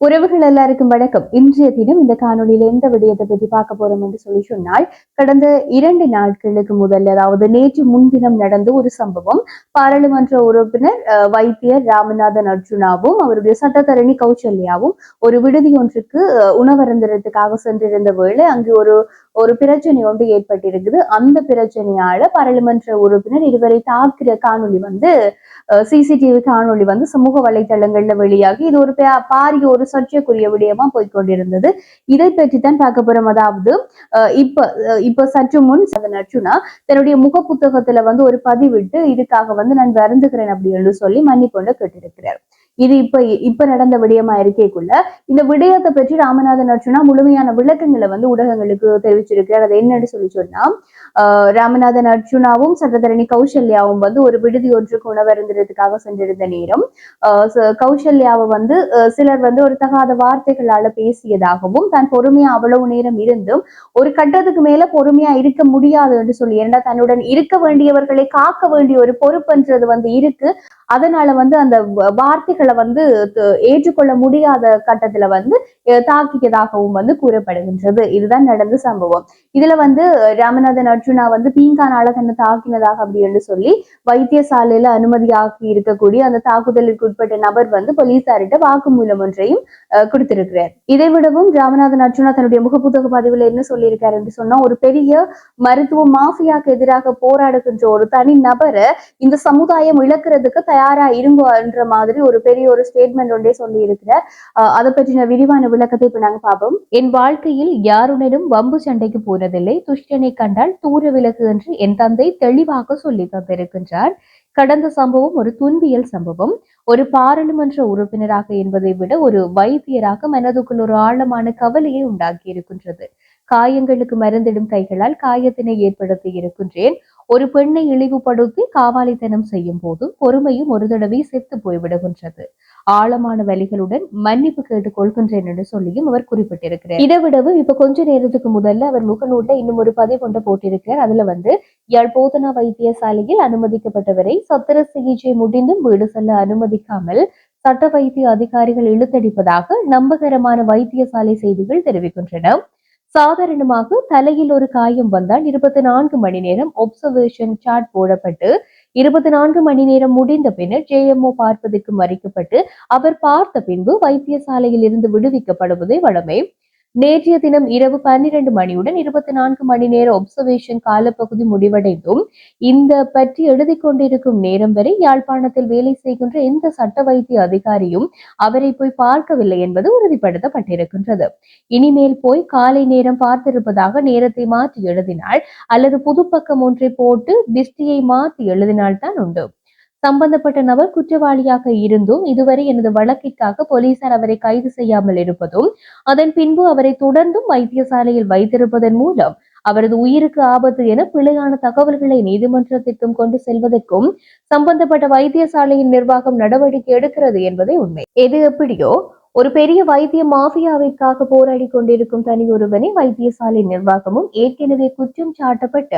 உறவுகள் எல்லாருக்கும் வணக்கம். இன்றைய தினம் இந்த காணொலியில எந்த விடயத்தை பற்றி பார்க்க போறோம் என்று சொல்லி சொன்னால் கடந்த இரண்டு நாட்களுக்கு முதல் அதாவது நேற்று முன்தினம் நடந்த ஒரு சம்பவம். பாராளுமன்ற உறுப்பினர் வைத்தியர் ராமநாதன் அர்ஜுனாவும் அவருடைய சட்டத்தரணி கௌசல்யாவும் ஒரு விடுதி ஒன்றுக்கு உணவருந்ததுக்காக சென்றிருந்த வேளை அங்கு ஒரு ஒரு பிரச்சனை ஒன்று ஏற்பட்டிருக்குது. அந்த பிரச்சனையால பாராளுமன்ற உறுப்பினர் இருவரை தாக்கிற காணொலி வந்து சிசிடிவி காணொலி வந்து சமூக வலைதளங்கள்ல வெளியாகி இது ஒரு பாரிய ஒரு சர்ச்சைக்குரிய விடயமா போய்கொண்டிருந்தது இதை பற்றி தான் பார்க்க போறோம். அதாவது இப்ப இப்ப சற்று முன் நச்சுனா தன்னுடைய முக புத்தகத்துல வந்து ஒரு பதிவிட்டு இதுக்காக வந்து நான் வருந்துகிறேன் அப்படின்னு சொல்லி மன்னிப்பு கேட்டிருக்கிறார். இது இப்ப இப்ப நடந்த விடயமா இருக்கேக்குள்ள இந்த விடயத்தை பற்றி ராமநாதன் அர்ஜுனா முழுமையான விளக்கங்களை வந்து ஊடகங்களுக்கு தெரிவிச்சிருக்கிறார். அது என்னன்னு சொல்லி சொன்னா ராமநாதன் அர்ஜுனாவும் சட்டத்தரணி கௌசல்யாவும் வந்து ஒரு விடுதி ஒன்றுக்கு உணவருந்துறதுக்காக சென்றிருந்த நேரம் கௌசல்யாவை வந்து சிலர் வந்து ஒரு தகாத வார்த்தைகளால பேசியதாகவும் தான் பொறுமையா அவ்வளவு நேரம் இருந்தும் ஒரு கட்டத்துக்கு மேல பொறுமையா இருக்க முடியாது என்று சொல்லி ஏன்னா தன்னுடன் இருக்க வேண்டியவர்களை காக்க வேண்டிய ஒரு பொறுப்புன்றது வந்து இருக்கு. அதனால வந்து அந்த வார்த்தைகள் வந்து ஏற்றுக்கொள்ள முடியாத கட்டத்துல வந்து தாக்கியதாகவும் வந்து கூறப்படுகின்றது. இதுதான் நடந்த சம்பவம். இதுல வந்து ராமநாதன் அர்ஜுனா வந்து பீங்கானால தன்னை தாக்கினதாக அப்படின்னு சொல்லி வைத்தியசாலையில அனுமதியாகி இருக்கக்கூடிய அந்த தாக்குதலுக்கு உட்பட்ட நபர் வந்து போலீசார்கிட்ட வாக்குமூலம் ஒன்றையும் கொடுத்திருக்கிறார். இதை விடவும் ராமநாதன் அர்ஜுனா தன்னுடைய முகப்புத்தக பதிவுல என்ன சொல்லியிருக்காரு என்று சொன்னா ஒரு பெரிய மருத்துவ மாஃபியாக்கு எதிராக போராடுகின்ற ஒரு தனி நபரை இந்த சமுதாயம் இழக்கிறதுக்கு தயாரா இருங்கன்ற மாதிரி ஒரு பெரிய பெரிய ஒரு ஸ்டேட்மெண்ட் ஒன்றே சொல்லி இருக்கிறார் அதை பற்றின விரிவான விளக்கத்தை இப்ப நாங்க பார்ப்போம். என் வாழ்க்கையில் யாருடனும் வம்பு சண்டைக்கு போனதில்லை துஷ்டனை கண்டால் தூர விலகு என்று என் தந்தை தெளிவாக சொல்லி தந்திருக்கின்றார். கடந்த சம்பவம் ஒரு துன்பியல் சம்பவம். ஒரு பாராளுமன்ற உறுப்பினராக என்பதை விட ஒரு வைத்தியராக மனதுக்குள் ஒரு ஆழமான கவலையை உண்டாக்கி இருக்கின்றது காயங்களுக்கு மருந்திடும் கைகளால் காயத்தினை ஏற்படுத்தி இருக்கின்றேன். ஒரு பெண்ணை இழிவுபடுத்தி காவாலித்தனம் செய்யும் போது பொறுமையும் ஒரு தடவை செத்து போய்விடுகின்றது. ஆழமான வழிகளுடன் மன்னிப்பு கேட்டுக் கொள்கின்றேன் என்று சொல்லியும் அவர் குறிப்பிட்டிருக்கிறார். இதை விடவும் இப்ப கொஞ்ச நேரத்துக்கு முதல்ல அவர் முகநூல்ல இன்னும் ஒரு பதிவு கொண்டு போட்டிருக்கிறார். அதுல வந்து யாழ் போதனா வைத்தியசாலையில் அனுமதிக்கப்பட்டவரை சத்திர சிகிச்சை முடிந்தும் வீடு செல்ல அனுமதிக்காமல் சட்ட வைத்திய அதிகாரிகள் இழுத்தடிப்பதாக நம்பகரமான வைத்தியசாலை செய்திகள் தெரிவிக்கின்றன. சாதாரணமாக தலையில் ஒரு காயம் வந்தால் இருபத்தி நான்கு மணி நேரம் ஒப்சர்வேஷன் சார்ட் போடப்பட்டு இருபத்தி நான்கு மணி நேரம் முடிந்த பின்னர் ஜேஎம்ஓ பார்ப்பதற்கு மறைக்கப்பட்டு அவர் பார்த்த பின்பு வைத்தியசாலையில் இருந்து விடுவிக்கப்படுவதே வழமை. நேற்றைய தினம் இரவு பன்னிரண்டு மணியுடன் இருபத்தி நான்கு மணி நேர ஒப்சர்வேஷன் காலப்பகுதி முடிவடைந்தும் இந்த பற்றி எழுதி கொண்டிருக்கும் நேரம் வரை யாழ்ப்பாணத்தில் வேலை செய்கின்ற எந்த சட்ட வைத்திய அதிகாரியும் அவரை போய் பார்க்கவில்லை என்பது உறுதிப்படுத்தப்பட்டிருக்கின்றது. இனிமேல் போய் காலை நேரம் பார்த்திருப்பதாக நேரத்தை மாற்றி எழுதினால் அல்லது புதுப்பக்கம் ஒன்றை போட்டு திஷ்டியை மாற்றி எழுதினால் தான் உண்டு. சம்பந்தப்பட்ட நபர் குற்றவாளியாக இருந்தும் இதுவரை எனது வழக்கிற்காக போலீசார் அவரை கைது செய்யாமல் இருப்பதும் அதன் பின்பு அவரை தொடர்ந்தும் வைத்தியசாலையில் வைத்திருப்பதன் மூலம் அவரது உயிருக்கு ஆபத்து என பிழையான தகவல்களை நீதிமன்றத்திற்கும் கொண்டு செல்வதற்கும் சம்பந்தப்பட்ட வைத்தியசாலையின் நிர்வாகம் நடவடிக்கை எடுக்கிறது என்பதே உண்மை. எது எப்படியோ ஒரு பெரிய வைத்திய மாஃபியாவிற்காக போராடி கொண்டிருக்கும் தனி ஒருவனை வைத்தியசாலை நிர்வாகமும் ஏற்கனவே குற்றம் சாட்டப்பட்ட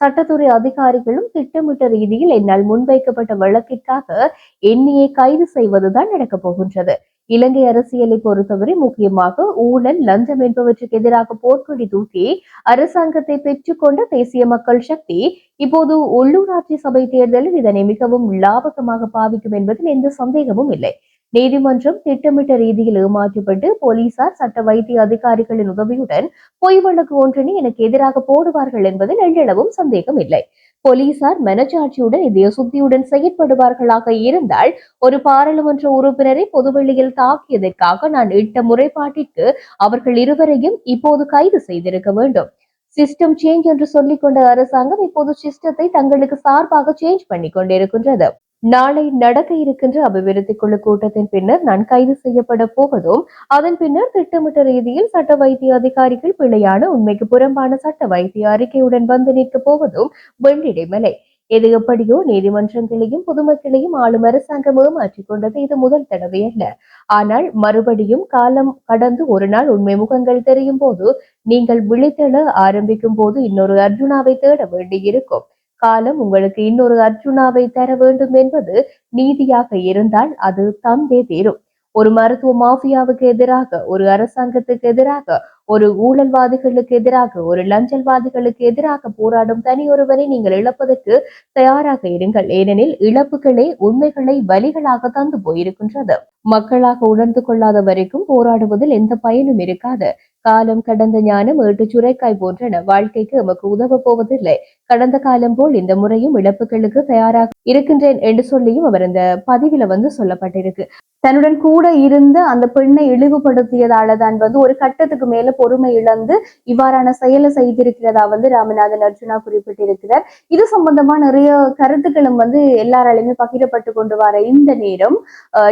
சட்டத்துறை அதிகாரிகளும் திட்டமிட்ட ரீதியில் என்னால் முன்வைக்கப்பட்ட வழக்கிற்காக எண்ணியை கைது செய்வதுதான் நடக்கப் போகின்றது. இலங்கை அரசியலை பொறுத்தவரை முக்கியமாக ஊழல் லஞ்சம் என்பவற்றுக்கு எதிராக போர்க்கொடி தூக்கி அரசாங்கத்தை பெற்றுக்கொண்ட தேசிய மக்கள் சக்தி இப்போது உள்ளூராட்சி சபை தேர்தலில் இதனை மிகவும் லாபகமாக பாவிக்கும் என்பதில் எந்த சந்தேகமும் இல்லை. நீதிமன்றம் திட்டமிட்ட ரீதியில் ஏமாற்றப்பட்டு போலீசார் சட்ட வைத்திய அதிகாரிகளின் உதவியுடன் பொய் வழக்கு ஒன்றினை எனக்கு எதிராக போடுவார்கள் என்பதில் எள்ளளவும் சந்தேகம் இல்லை. போலீசார் மனச்சாட்சியுடன் இதய சுத்தியுடன் செயற்படுவார்களாக இருந்தால் ஒரு பாராளுமன்ற உறுப்பினரை பொதுவெளியில் தாக்கியதற்காக நான் இட்ட முறைப்பாட்டிற்கு அவர்கள் இருவரையும் இப்போது கைது செய்திருக்க வேண்டும். சிஸ்டம் சேஞ்ச் என்று சொல்லிக் கொண்ட அரசாங்கம் இப்போது சிஸ்டத்தை தங்களுக்கு சார்பாக சேஞ்ச் பண்ணி கொண்டிருக்கின்றது நாளை நடக்க இருக்கின்ற அபிவிருத்தி குழு கூட்டத்தின் பின்னர் நான் கைது செய்யப்பட போவதும் அதன் பின்னர் திட்டமிட்ட ரீதியில் சட்ட வைத்திய அதிகாரிகள் பிழையான உண்மைக்கு புறம்பான சட்ட வைத்திய அறிக்கையுடன் வந்து நிற்கப் போவதும் வெள்ளிடைமலை. எது எப்படியோ நீதிமன்றங்களையும் பொதுமக்களையும் ஆளும் அரசாங்கம் ஏமாற்றிக் கொண்டது இது முதல் தடவை அல்ல. ஆனால் மறுபடியும் காலம் கடந்து ஒரு நாள் உண்மை முகங்கள் தெரியும் போது நீங்கள் விழித்தெழ ஆரம்பிக்கும் போது இன்னொரு அர்ஜுனாவை தேட வேண்டியிருக்கும். காலம் உங்களுக்கு இன்னொரு அர்ஜுனாவை தர வேண்டும் என்பது நீதியாக இருந்தால் அது தந்தே தீரும். ஒரு மருத்துவ மாஃபியாவுக்கு எதிராக ஒரு அரசாங்கத்துக்கு எதிராக ஒரு ஊழல்வாதிகளுக்கு எதிராக ஒரு லஞ்சல்வாதிகளுக்கு எதிராக போராடும் தனியொருவரை நீங்கள் இழப்பதற்கு தயாராக இருங்கள். ஏனெனில் இழப்புகளே உண்மைகளை வலிகளாக தந்து போயிருக்கின்றது. மக்களாக உணர்ந்து கொள்ளாத வரைக்கும் போராடுவதில் எந்த பயனும் இருக்காது. காலம் கடந்த ஞானம் ஏட்டு சுரைக்காய் போன்றன வாழ்க்கைக்கு எமக்கு உதவ போவதில்லை கடந்த காலம் போல் இந்த முறையும் இழப்புகளுக்கு தயாராக இருக்கின்றேன் என்று சொல்லியும் அவர் இந்த பதிவில வந்து சொல்லப்பட்டிருக்கு தன்னுடன் கூட இருந்து அந்த பெண்ணை இழிவுபடுத்தியதால தான் வந்து ஒரு கட்டத்துக்கு மேல பொறுமை இழந்து இவ்வாறான செயலை செய்திருக்கிறதா வந்து ராமநாதன் அர்ஜுனா குறிப்பிட்டிருக்கிறார். இது சம்பந்தமா நிறைய கருத்துக்களும் வந்து எல்லாராலையுமே பகிரப்பட்டு கொண்டு வர இந்த நேரம்.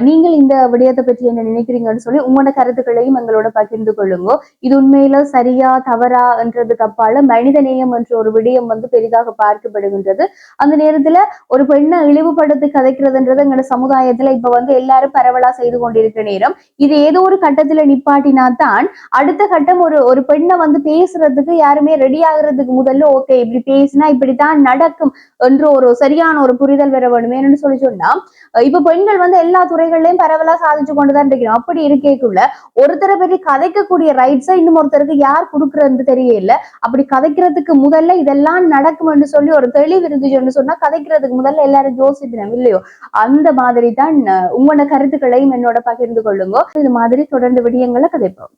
நீங்கள் இந்த விடயத்தை பற்றி என்ன நினைக்கிறீங்கன்னு சொல்லி உங்களோட கருத்துக்களையும் எங்களோட பகிர்ந்து கொள்ளுங்க. இது உண்மையில சரியா தவறா என்றதுக்கு அப்பால மனிதநேயம் என்ற ஒரு விடயம் வந்து பெரிதாக பார்க்கப்படுகின்றது. அந்த நேரத்துல ஒரு பெண்ணை இழிவுபடுத்தி கதைக்கிறதுன்றது எங்களோட சமுதாயத்துல இப்ப வந்து எல்லாரும் பரவலா செய்து கொண்டிருக்கிற நேரம். இது ஏதோ ஒரு கட்டத்துல நிப்பாட்டினா தான் அடுத்த கட்டம் ஒரு ஒரு பெண்ணை வந்து பேசுறதுக்கு யாருமே ரெடி ஆகுறதுக்கு முதல்ல ஓகே இப்படி பேசினா இப்படித்தான் நடக்கும் என்று ஒரு சரியான ஒரு புரிதல் வர வேணுமே என்னன்னு சொல்லி சொன்னா இப்ப பெண்கள் வந்து எல்லா துறைகள்லயும் பரவலா சாதிச்சு கொண்டுதான் இருக்கணும் அப்படி இருக்கேக்குள்ள ஒருத்தரை பற்றி கதைக்கக்கூடிய ரைட்ஸை இன்னும் ஒருத்தருக்கு யார் கொடுக்கறது தெரியல. அப்படி கதைக்கிறதுக்கு முதல்ல இதெல்லாம் நடக்கும் என்று சொல்லி ஒரு தெளிவு இருந்துச்சு சொன்னா கதைக்கிறதுக்கு முதல்ல எல்லாரும் யோசிப்பினோம் இல்லையோ? அந்த மாதிரி தான் உங்களோட கருத்துக்கள். கருத்துக்களையும் என்னோட பகிர்ந்து கொள்ளுங்க. இது மாதிரி தொடர்ந்து விடயங்களை கதைப்போம்.